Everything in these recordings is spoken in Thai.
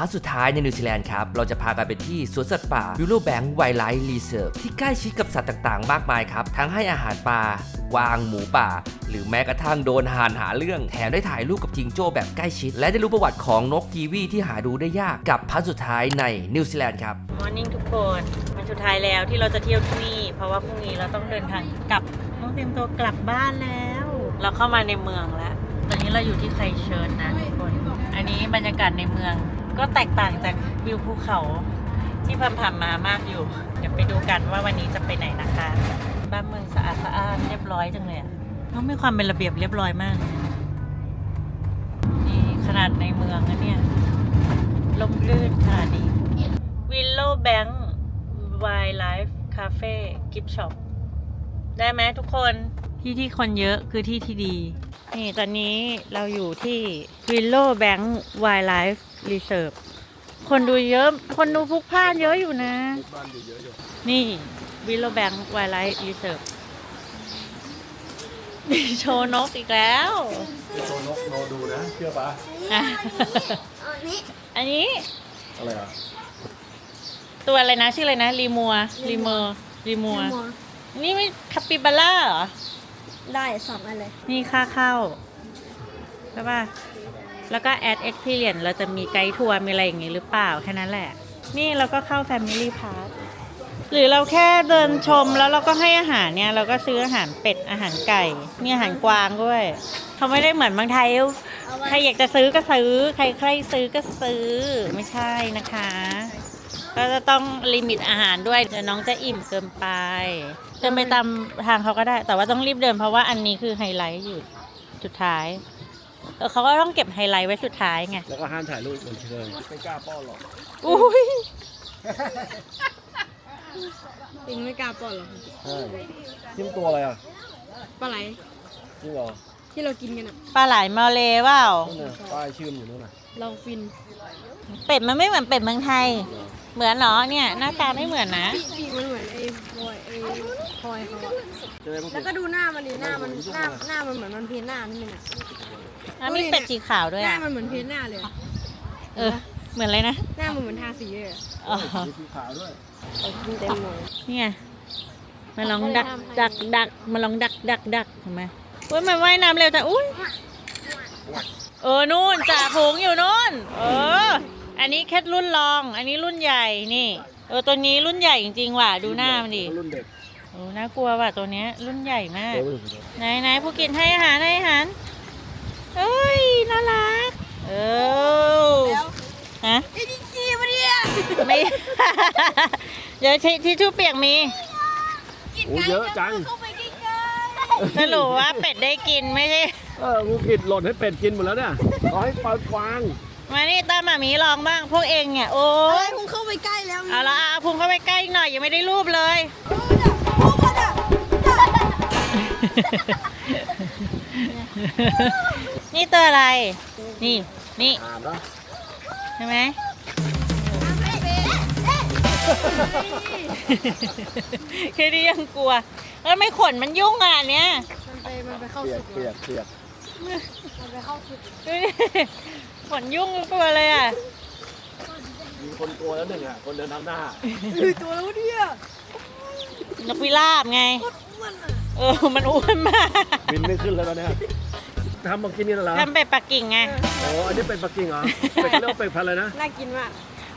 พาร์ทสุดท้ายในนิวซีแลนด์ครับ เราจะพากันไปที่สวนสัตว์ป่าวิลโลแบงค์ไวไลท์รีเซิร์ฟที่ใกล้ชิดกับสัตว์ต่างๆ มากมายครับ ทั้งให้อาหารปลาวางหมูป่า หรือแม้กระทั่งโดนห่านหาเรื่อง แถมได้ถ่ายรูปกับจิงโจ้แบบใกล้ชิด และได้รู้ประวัติของนกกีวีที่หาดูได้ยากกับพาร์ทสุดท้ายในนิวซีแลนด์ครับมอร์นิ่งทุกคนวันสุดท้ายแล้วที่เราจะเที่ยวที่นี่ เพราะว่าพรุ่งนี้เราต้องเดินทางกลับต้องเตรียมตัวกลับบ้านแล้ว เราเข้ามาในเมืองแล้ว ตอนนี้เราอยู่ที่ไคเชิร์ชนะทุกคน อันนี้บรรยากาศในเมือง ก็แตกต่างจากวิวภูเขาที่ผ่านๆมามากอยู่ เดี๋ยวไปดูกันว่าวันนี้จะไปไหนนะคะ บ้านเมืองสะอาดสะอ้านเรียบร้อยจังเลยอะต้องมีความเป็นระเบียบเรียบร้อยมาก นี่ขนาดในเมืองนะเนี่ยลมลื่นขนาดนี้วิลโลแบงค์ไวไลฟ์คาเฟ่กิฟช็อปได้ไหมทุกคน ที่ที่คนเยอะคือที่ที่ดี นี่ตอนนี้เราอยู่ที่วิลโลแบงค์ไวไลฟ์รีเซิร์ฟคนดูเยอะ คนดูพลุกพล่านเยอะอยู่นะนี่วิลโลแบงค์ไวไลฟ์รีเซิร์ฟมีโชว์นกอีกแล้วโชว์นกโนดูนะเชื่อปะอะอันนี้อะไรอะตัวอะไรนะชื่ออะไรนะรีมัวรีเมอร์รีมัว นี่ไม่คาปิบาร่าเหรอ ได้สองอันเลย นี่ค่าเข้าใช่ป่ะ แล้วก็แอด experience เราจะมีไกด์ทัวร์มีอะไรอย่างงี้หรือเปล่า แค่นั้นแหละ นี่เราก็เข้า Family Park หรือเราแค่เดินชมแล้วเราก็ให้อาหารเนี่ย เราก็ซื้ออาหารเป็ดอาหารไก่ มีอาหารกวางด้วยเขาไม่ได้เหมือนบางไทย ใครอยากจะซื้อก็ซื้อ ใครใครซื้อก็ซื้อไม่ใช่นะคะ ก็จะต้องลิมิตอาหารด้วยเดี๋ยวน้องจะอิ่มเกินไป เดินไปตามทางเขาก็ได้ แต่ว่าต้องรีบเดินเพราะว่าอันนี้คือไฮไลท์อยู่สุดท้ายเออเขาก็ต้องเก็บไฮไลท์ไว้สุดท้ายไงแล้วก็ห้ามถ่ายรูปบนเชิงไม่กล้าป้อนหรอกอุ้ยปิงไม่กล้าป้อนหรอกใช่ทิมตัวอะไรอะปลาไหลจริงเหรอที่เรากินกันอะปลาไหลมาเลเปล่านั่นน่ะป้ายชื่อมนอยู่นู่นน่ะเราฟินเป็ดมันไม่เหมือนเป็ดเมืองไทย เหมือนเนาะเนี่ย หน้าตาไม่เหมือนนะ ปีปีกมันเหมือนไอ้พลอยไอ้ พลอยเขาอะจะได้พวกแล้วก็ดูหน้ามันดิหน้ามันหน้าหน้ามันเหมือนมันเพ้นหน้านิดนึงอะแล้วมีเป็ดสีขาวด้วยหน้าอะมันเหมือนเพ้นหน้าเลยอะเออ เหมือนอะไรนะหน้ามันเหมือนทาสีเลยอะอ๋อมีสีขาวด้วยเอากินเต็มเลยนี่ไงมาลองดักดักดักมาลองดักดักดักเห็นไหมเว้ยมันว่ายน้ำเร็วจังอุ้ยเออนู่นจ่าฝูงอยู่นู่น เออ อันนี้แค่รุ่นรอง อันนี้รุ่นใหญ่นี่ เออตัวนี้รุ่นใหญ่จริงๆว่ะดูหน้ามันดิ รุ่นเด็กโอ้น่ากลัวว่ะตัวเนี้ย รุ่นใหญ่มากเดี๋ยวไปดูไหนไหนผู้กินให้อาหารให้อาหารเอ้ยน่ารัก เออฮะไอ้ดิจีมาดิอะไม่ เดี๋ยวทิทิชชู่เปียกมีโอ้เยอะจังเข้าไปใกล้สรุปว่าเป็ดได้กินไม่ใช่ เอองูกิดหล่นให้เป็ดกินหมดแล้วเนี่ยขอให้ปลากวาง มานี่ตามหมามีลองบ้างพวกเองเนี่ยโอ้ๆเฮ้ยยคุณเข้าไปใกล้แล้วเอาละเอาพุงเข้าไปใกล้อีกหน่อยยังไม่ได้รูปเลยโอ้โหอะ นี่ตัวอะไร นี่ นี่อ่านเนาะใช่ไหมแค่นี้ยังกลัว แล้วไม่ขนมันยุ่งอะอันเนี้ยมันไปมันไปเข้าเปียสุกกเปียกเปียกมันไปเข้าสุกดูดิขนยุ่งกลัวเลยอะ มีคนกลัวแล้วหนึ่งอะ คนเดินทำหน้าเฮ้ยตัวแล้วเนี่ย นกพิราบไงอ้วนอะเออ มันอ้วนมากบินไม่ขึ้นแล้วตอนเนี้ยทำมากินนี่เหรอทำเป็ดปักกิ่งไง โอ้อันนี้เป็ดปักกิ่งเหรอ เป็ดเรียกว่าเป็ดพันธุ์อะไรนะ น่ากินมาก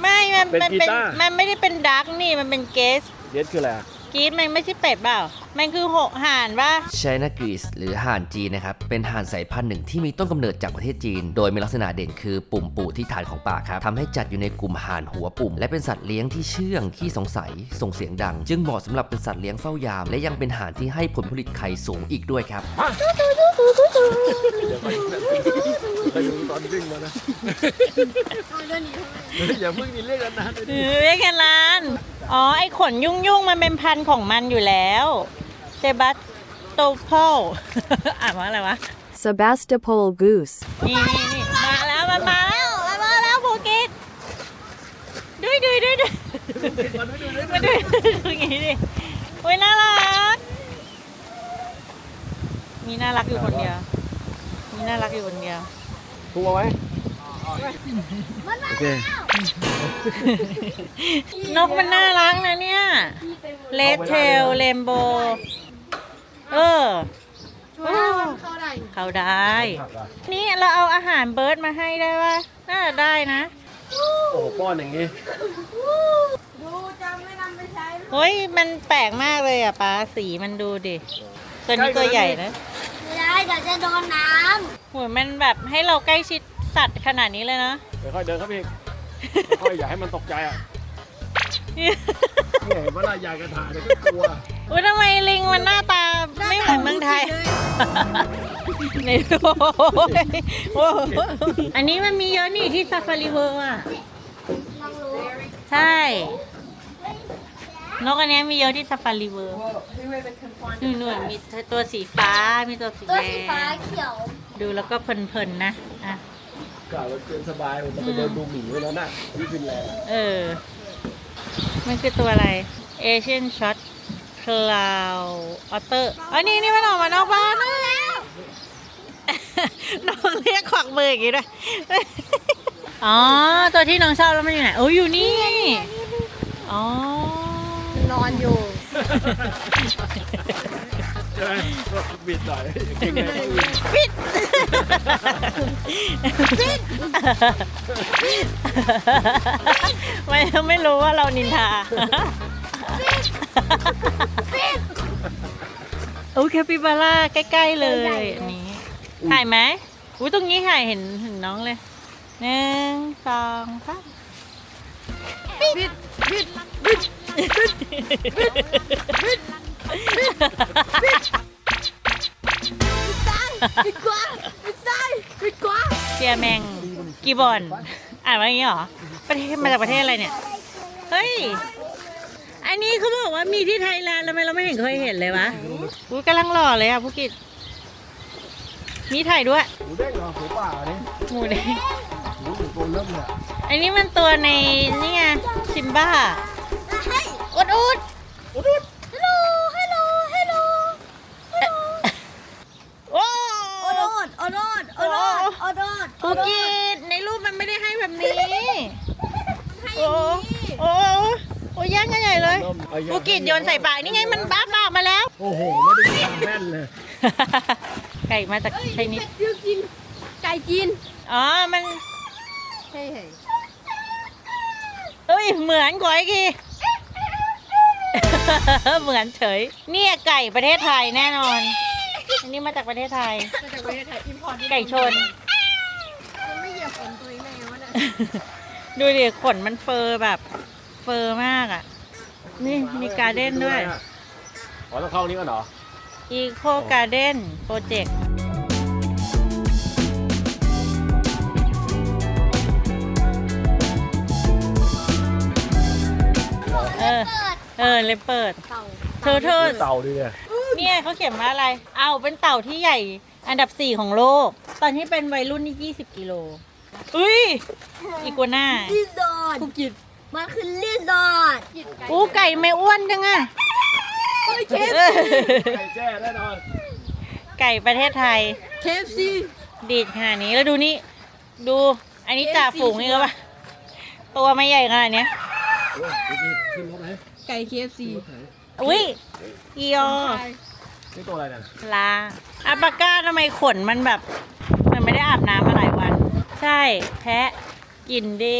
ไม่มันเป็นมันกีเป็นตาร์ มันไม่ได้เป็นดักนี่ มันเป็นเกส เย็ดคืออะไรอะกรีดมันไม่ใช่เป็ดเปล่า มันคือหกห่านป่ะไชน่ากรีซหรือห่านจีนนะครับ เป็นห่านสายพันธุ์หนึ่งที่มีต้นกำเนิดจากประเทศจีน โดยมีลักษณะเด่นคือปุ่มปูที่ฐานของปากครับทำให้จัดอยู่ในกลุ่มห่านหัวปุ่ม และเป็นสัตว์เลี้ยงที่เชื่องขี้สงสัย ส่งเสียงดัง จึงเหมาะสำหรับเป็นสัตว์เลี้ยงเฝ้ายาม และยังเป็นห่านที่ให้ผลผลิตไข่สูงอีกด้วยครับเดี๋ยวไปไปดูตอนวิ่งมานะเอาเรื่องนี้ทำไมอย่าเพิ่งมีเรื่องกันนานเลยเอดิอเรียกกันร้าน อ๋อ ไอ้ขนยุ่งยุ่งๆมันเป็นพันธุ์ของมันอยู่แล้ว เซบัสโตโพอ่านว่าอะไรวะ Sebastopol goose. นี่นี่นี่มาแล้วมันมาแล้วมันมาแล้วภูเก็ตดุยดุยดุยดุยมาดุยดูอย่างงี้ดิโอ้ยน่ารัก มีน่ารักอยู่คนเดียว มีน่ารักอยู่คนเดียวถูกเอาไว้โอเคนกมันน่ารักนะเนี่ยเลดเทลเรนโบ เออช่วยให้มันเข้าได้เขาได้ นี่เราเอาอาหารเบิร์ดมาให้ได้ปะน่าจะได้นะ โอ้โหป้อนอย่างงี้ ดูจำไม่นำไปใช้เฮ้ย มันแปลกมากเลยอะป้าสีมันดูดิ ตัวนี้ตัวใหญ่นะ ไม่ได้เดี๋ยวจะโดนน้เหมือนมันแบบให้เราใกล้ชิดสัตว์ขนาดนี้เลยนะค่อยๆเดินครับพี่ค่อยๆอย่าให้มันตกใจอะเนี่ยเห็นว่าลายยายกระถาเนี่ยก็กลัว อุ้ยทำไมลิงมันหน้าตาไม่เหมือนเมืองไทยในโอ้ยโอ้โหอันนี้มันมีเยอะนี่ที่ซาฟารีเวิร์อะำลองรู้ใช่นกอันเนี้ยมีเยอะที่ซาฟารีเวิร์นู่นๆมีตัวสีฟ้ามีตัวสีตัวแดสีฟ้างเขียว ดูแล้วก็เพลินๆนะอะกล่าวว่าเดินสบายผมจะไปเดินดูหมีไว้แล้วน่ะที่ฟินแลนด์เออ มันคือตัวอะไร Asian Shot Cloud Otter อั นนี้นี่มันออกมานอกบ้านแล้วน้องเรียกขวักมืออย่างงี้ด้วยอ๋อ ตัวที่น้องชอบแล้วมันอยู่ไหนโอ้ยอยู่นี่ อ๋อ นอนอยู่ใช่ไหมก็บิดหน่อยเก่งเลยปิดไม่ไม่รู้ว่าเรานินทา โอ้แคปิบาร่าใกล้ๆเลยอันนี้ถ่ายไหมอุ้ยตรงนี้ถ่ายเห็นเห็นน้องเลยหนึ่งสองสามปิดปิดปิดปิดปิดปิดกว้างปิดซ้ายปิดกว้างเชียร์แมงกีบอนอ่านว่าอย่างนี้เหรอประเทศมาจากประเทศอะไรเนี่ย เฮ้ยอั นนี้เขาบอกว่ามีที่ไทยแลนด์แล้วทำไมเราไม่เห็นเคยเห็นเลยวะอุ้ยกำลังหล่อเลยอะผู้กิจมีถ่ายด้วย หมูเด้งเหรอหมูป่านี่หมูแดงหมูถึงตัวเริ่มเนี่ยอันนี้มันตัวในนี่ไงซิมบ้า เฮ้ย อุดอุด ฮัลโหลฮัลโหลฮัลโหล โอ้ โอโดดโอโดดโอโดดโอโดด ผู้กิจในรูปมันไม่ได้ให้แบบนี้ ให้อ โอ้ ย่างนี้ โอ้โอ้แย่งกันใหญ่เลย เริ่มเอาเยอะผู้กิจโยนใส่ปากนี่ไงมันบ้าปากมาแล้ว โอ้โห ไม่ได้มีทางแม่นเลย ไก่มาจากเอ้ยไชนิด เป็ดยืกินไก่กินอ๋อ มันเฮ้ยเฮ้ยเอ้ย เหมือนกว่าอีกทีเหมือนเฉย เนี่ยไก่ประเทศไทยแน่นอน อันนี้มาจากประเทศไทย มาจากประเทศไทยอิมพอร์ตไก่ชน มันไม่เหยียบฝนตัวเองได้ไงวะเนี่ย ดูดิขนมันเฟอร์แบบ เฟอร์มากอะ นี่มีการ์เด้นด้วย อ๋อต้องเข้านี้ก่อนเหรอ Eco Garden Project เออ เออเลยเปิด เต่าเธอเธอเต่าดิเนี่ยเนี่ยเขาเขียนว่าอะไร เอาเป็นเต่าที่ใหญ่อันดับสี่ของโลก ตอนที่เป็นวัยรุ่นนี่20กิโล อุ้ย อีกัวน่าลิซอร์ดกิน มันคือลิซอร์ดอู้ไก่ไม่อ้วนจังอะเฮ้ยเคฟเออไก่แจ้แน่นอนไก่ประเทศไทยเคฟซีดีดขนาดนี้แล้วดูนี่ ดู อันนี้จ่าฝูงนี่ก็ปะตัวไม่ใหญ่ขนาดเนี้ยโอ้ยขึ้นรถไหมไก่เคฟซีรถไหนอุ้ยอีโอนี่ตัวอะไรเนี่ยลาอัปปาก้าทำไมขนมันแบบ มันไม่ได้อาบน้ำมาหลายวัน ใช่ แพะกินดี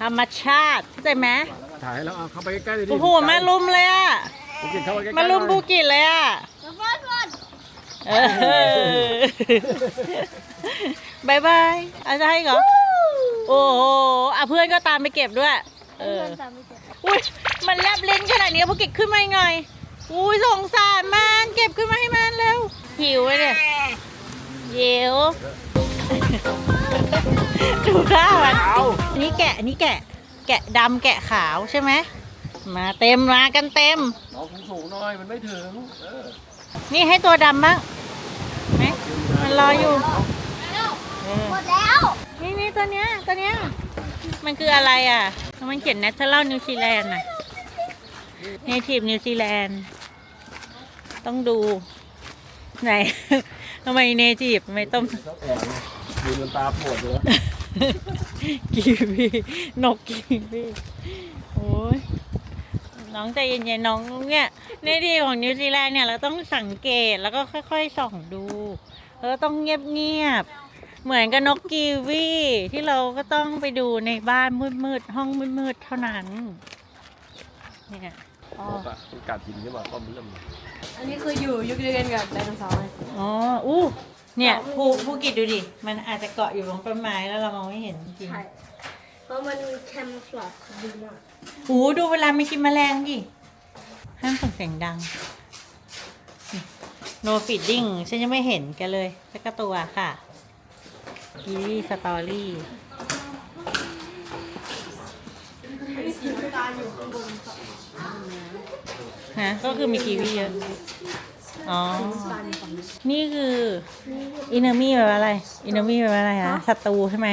ธรรมชาติเข้าใจไหมถ่ายให้แล้วเอาเข้าไปใกล้ๆเลยดิโอ้โหมาลุมเลยอะภูกินเข้าไปใกล้ๆมาลุมหน่บูอยกิจเลยอะฟอนฟอนเออบายบายอาจะให้เหรอโอ้โหอะเพื่อนก็ตามไปเก็บด้วย เอออุ้ยมันแลบลิ้นขนาดนี้พวกเก็บขึ้นมาหน่อยอุ้ยสงสารมันเก็บขึ้นมาให้มันเร็วหิวเลยเนี่ยหิว ดูหน้ามันเอาอันนี้แกะอันนี้แกะ แกะดำแกะขาวใช่ไหม มาเต็มมากันเต็มน้องสูงๆหน่อยมันไม่ถึงเออนี่ให้ตัวดำบ้างไหมมันรออยู่เออหมดแล้ว นี่นี่ตัวเนี้ยตัวเนี้ย มันคืออะไรอะ มันเขียน Natural New Zealand น่ะ Native New Zealand ต้องดู ไหน ทำไม Native ไม่ต้อ งเขาแอบไงยืนบนตาปวดเลย กีวีนกกีวีโอ้ยน้องใจเย็นๆน้องเนี่ยในที่ของนิวซีแลนด์เนี่ยเราต้องสังเกตแล้วก็ค่อยๆส่องดูแล้วก็ต้องเงียบๆเหมือนกับนกกีวีที่เราก็ต้องไปดูในบ้านมืดๆห้องมืดๆเท่านั้นเนี่ยอ๋อนกอะมันกัดหินขึ้นมาก็เริ่มอันนี้คืออยู่ยุคเดียวกันกับไดโนเสาร์ไงอ๋อ อู้ เนี่ยภูภูกิจดูดิ มันอาจจะเกาะอยู่ตรงต้นไม้แล้วเรามองไม่เห็นจริงใช่เพราะมันแคมฟลอดดีมากๆหูดูเวลาไม่กินแมลงดิห้ามส่งเสียงดัง no feeding ฉันยังไม่เห็นแกเลยสักกตัวค่ะกีวีสตอรี่ฮะก็คือมีกีวีเยอะ อ๋อ นี่คืออินเนอร์มี่แปลว่าอะไรอินเนอร์มี่แปลว่าอะไรคะศัตรูใช่ไหม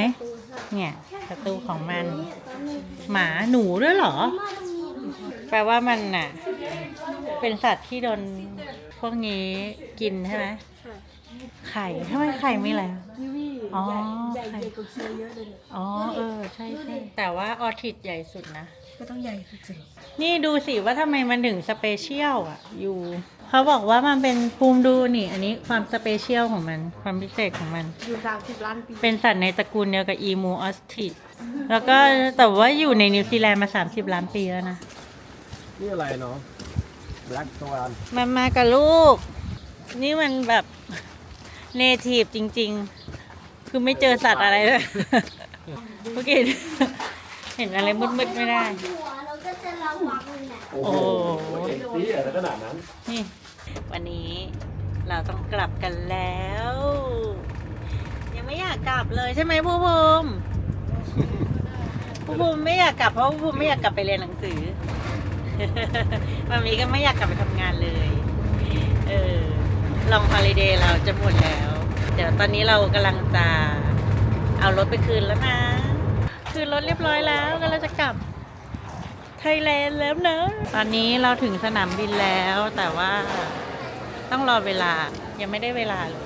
เนี่ยศัตรูของมัน หมาหนูด้วยเหรอ แปลว่ามันน่ะ เป็นสัตว์ที่โดนพวกนี้กินใช่ไหมไข่ทำไมไข่ไม่อะไร อะยูวี่อ๋อใหญ่ใหญ่กว่าเคียวเยอะเลยอ๋อ เออ ใช่ใช่แต่ว่าออทิดใหญ่สุดนะ ก็ต้องใหญ่สุดนี่ดูสิว่าทำไมมันถึงสเปเชียลอะ อยู่เขาบอกว่ามันเป็นภูมิดูนี่ อันนี้ความสเปเชียลของมัน ความพิเศษของมัน อยู่สามสิบล้านปีเป็นสัตว์ในตระกูลเดียวกับอีมูออสติดแล้วก็แต่ว่าอยู่ในนิวซีแลนด์มา 30 ล้านปีแล้วนะ นี่อะไรเนาะ black swan มันมากับลูก นี่มันแบบ เนทีฟจริง ๆ คือไม่เจอสัตว์อะไรเลยเมื่อกี้เห็นอะไรมืดๆไม่ได้ หัวเราก็จะระวังแหละโอ้โหเอ็กซี่อะไรขนาดนั้น นี่ วันนี้เราต้องกลับกันแล้ว ยังไม่อยากกลับเลยใช่ไหมผู้ภูมิผู้ภูมิไม่อยากกลับเพราะผู้ภูมิไม่อยากกลับไปเรียนหนังสือ มามีก็ไม่อยากกลับไปทำงานเลย เออลองฮอลิเดย์เราจะหมดแล้ว เดี๋ยวตอนนี้เรากำลังจะเอารถไปคืนแล้วนะ คืนรถเรียบร้อยแล้วก็เราจะกลับไทยแลนด์แล้วนะ ตอนนี้เราถึงสนามบินแล้วแต่ว่าต้องรอเวลายังไม่ได้เวลาเลย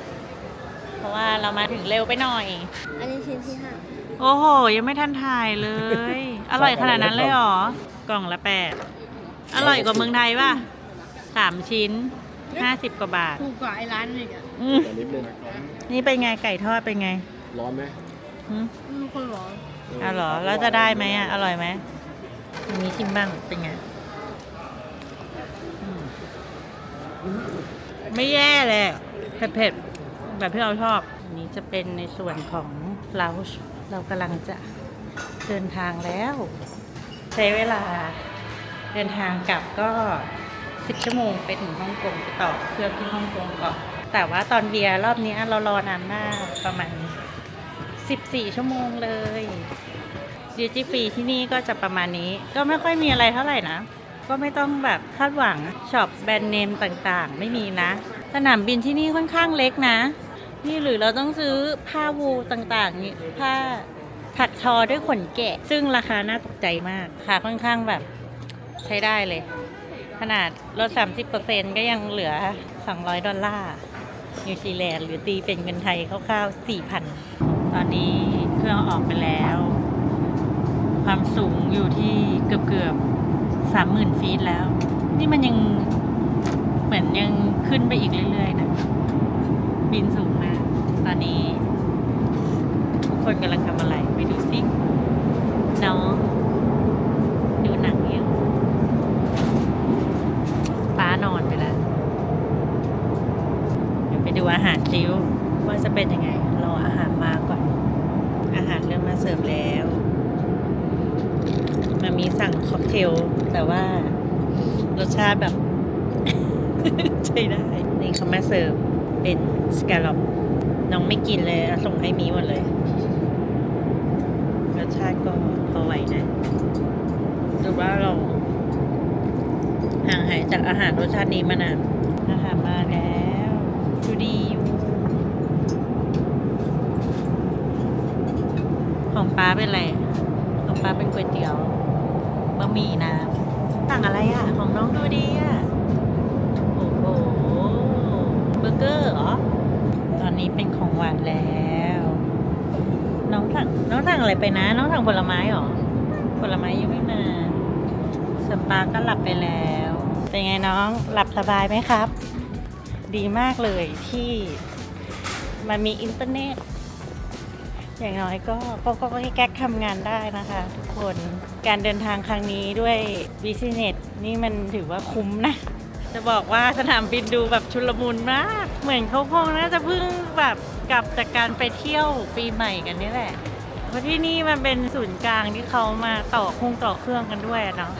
เพราะว่าเรามาถึงเร็วไปหน่อย อันนี้ชิ้นที่ห้าโอ้โห ยังไม่ทันถ่ายเลย อร่อยขนาดนั้นเลยเหรอ กล่องละแปดอร่อยกว่าเมืองไทยป่ะสามชิ้นห้าสิบกว่าบาท ถูกกว่าไอ้ร้านอีกอะ อืม แต่นิดนึงนี่เป็นไงไก่ทอดเป็นไงร้อนไหมหืมมีคนบอกอะเหรอแล้วจะได้ไหมอะอร่อยไหมอันนี้ชิมบ้างเป็นไงอืมไม่แย่เลยเผ็ดๆแบบที่เราชอบอันนี้จะเป็นในส่วนของเราเรากำลังจะเดินทางแล้ว ใช้เวลาเดินทางกลับก็ 10 ชั่วโมงไปถึงฮ่องกงไปต่อเครื่องที่ฮ่องกงก่อน แต่ว่าตอนเบียร์รอบนี้เรารอนานมากประมาณ 14 ชั่วโมงเลยดิจิฟรีที่นี่ก็จะประมาณนี้ ก็ไม่ค่อยมีอะไรเท่าไหร่นะ ก็ไม่ต้องแบบคาดหวังช็อปแบรนด์เนมต่างๆ ไม่มีนะ สนามบินที่นี่ค่อนข้างเล็กนะ นี่หรือเราต้องซื้อผ้าวูลต่างๆนี่ผ้าถักทอด้วยขนแกะ ซึ่งราคาน่าตกใจมากค่ะค่อนข้างแบบใช้ได้เลย ขนาดลด30%ก็ยังเหลือ 200 ดอลลาร์นิวซีแลนด์หรือตีเป็นเงินไทยคร่าวๆ4,000 ตอนนี้เครื่องออกไปแล้ว ความสูงอยู่ที่เกือบเกือบสามหมื่นฟีตแล้ว นี่มันยังเหมือนยังขึ้นไปอีกเรื่อยๆนะบินสูงมากตอนนี้ ทุกคนกำลังทำอะไรไปดูสิน้องดูหนังอยู่ป้านอนไปแล้ว เไปดูอาหารซิวว่าจะเป็นยังไง รออาหารมาก่อน อาหารเริ่มมาเสิร์ฟแล้วมันมีสั่งค็อกเทล แต่ว่ารสชาติแบบ ใช่ได้ นี่เขามาเสิร์ฟเป็นสแกลลอปน้องไม่กินเลยส่งให้มีหมดเลย รสชาติก็พอไหวนะหรือว่าเราห่างหายจากอาหารรสชาตินี้มานานอาหารมาแล้ว ดูดีอยู่ ของป้าเป็นอะไร ของป้าเป็นก๋วยเตี๋ยวบะหมี่น้ำสั่งอะไรอะ ของน้องดูดีอะ โอ้โห เบอร์เกอร์เหรอ ตอนนี้เป็นของหวานแล้ว น้องสั่งน้องสั่งอะไรไปนะ น้องสั่งผลไม้เหรอ ผลไม้ยังไม่มาสปาก็หลับไปแล้ว เป็นไงน้อง หลับสบายไหมครับ ดีมากเลยที่มันมีอินเทอร์เน็ต อย่างน้อยก็ก็ก็ให้แก๊กทำงานได้นะคะ ทุกคนการเดินทางครั้งนี้ด้วยบิสเนสนี่มันถือว่าคุ้มนะ จะบอกว่าสนามบินดูแบบชุลมุนมาก เหมือนเขาคงน่าจะเพิ่งแบบกลับจากการไปเที่ยวปีใหม่กันนี่แหละเพราะที่นี่มันเป็นศูนย์กลางที่เขามาต่อคงต่อเครื่องกันด้วยเนาะ